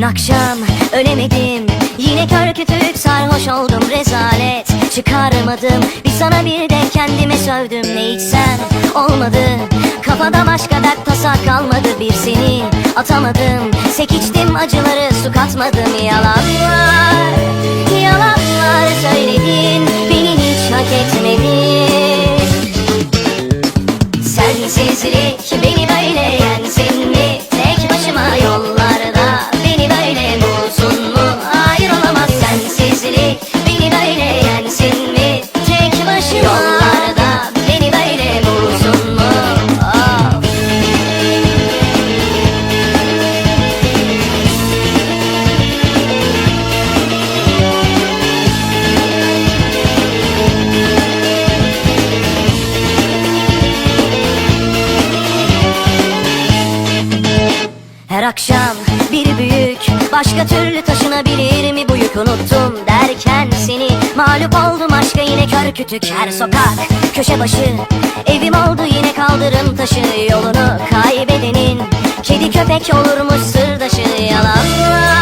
Dün akşam ölemedim. Yine kör kütük sarhoş oldum rezalet. Çıkarmadım bir sana bir de kendime sövdüm. Ne içsem olmadı. Kafada başka dert tasa kalmadı Bir seni. Atamadım. Sek içtim acıları su katmadım. Yalanlar Yalanlar söyledin. Beni hiç hak etmedin. Sensizlik beni böyle Her akşam. Bir büyük Başka türlü taşınabilir mi bu yük unuttum derken seni Mağlup oldum aşka yine kör kütük her sokak. Köşe başı evim oldu yine kaldırım taşı Yolunu kaybedenin. Kedi köpek olurmuş sırdaşı yalanlar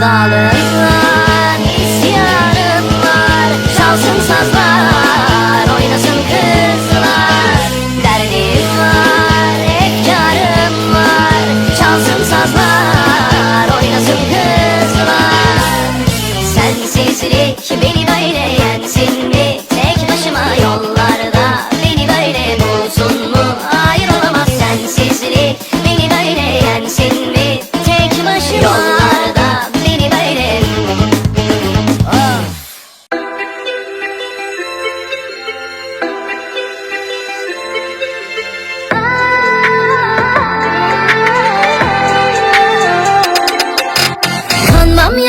Dağlarımdan isyanım var. Çalsın sazlar, oynasın kızlar. Derdim var, efkarım var. Çalsın sazlar, oynasın kızlar. Sensizlik beni böyle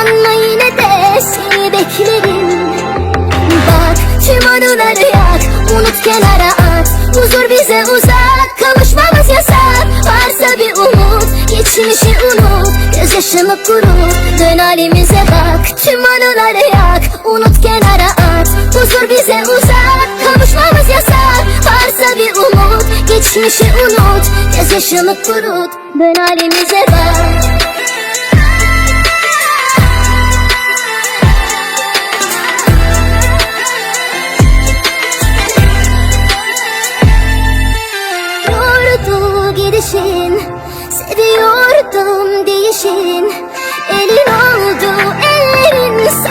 Sanma yine de seni beklerim. Bak tüm anıları yak Unut kenara at. Huzur bize uzak Kavuşmamız yasak. Varsa bir umut Geçmişi unut. Gözyaşımı kurut Dön halimize bak. Tüm anıları yak Unut kenara at. Huzur bize uzak Kavuşmamız yasak. Varsa bir umut Geçmişi unut. Gözyaşımı kurut Dön halimize bak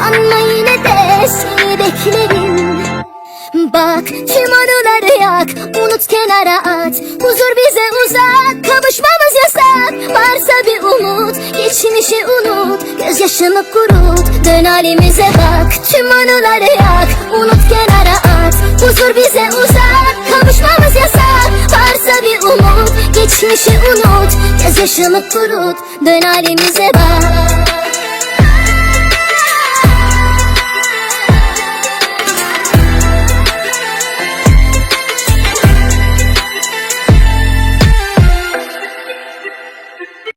Sanma yine de seni beklerim. Bak tüm anıları yak Unut kenara at. Huzur bize uzak Kavuşmamız yasak. Varsa bir umut Geçmişi unut. Gözyaşımı kurut Dön halimize bak. Tüm anıları yak Unut kenara at. Huzur bize uzak Kavuşmamız yasak. Varsa bir umut Geçmişi unut. Gözyaşımı kurut Dön halimize bak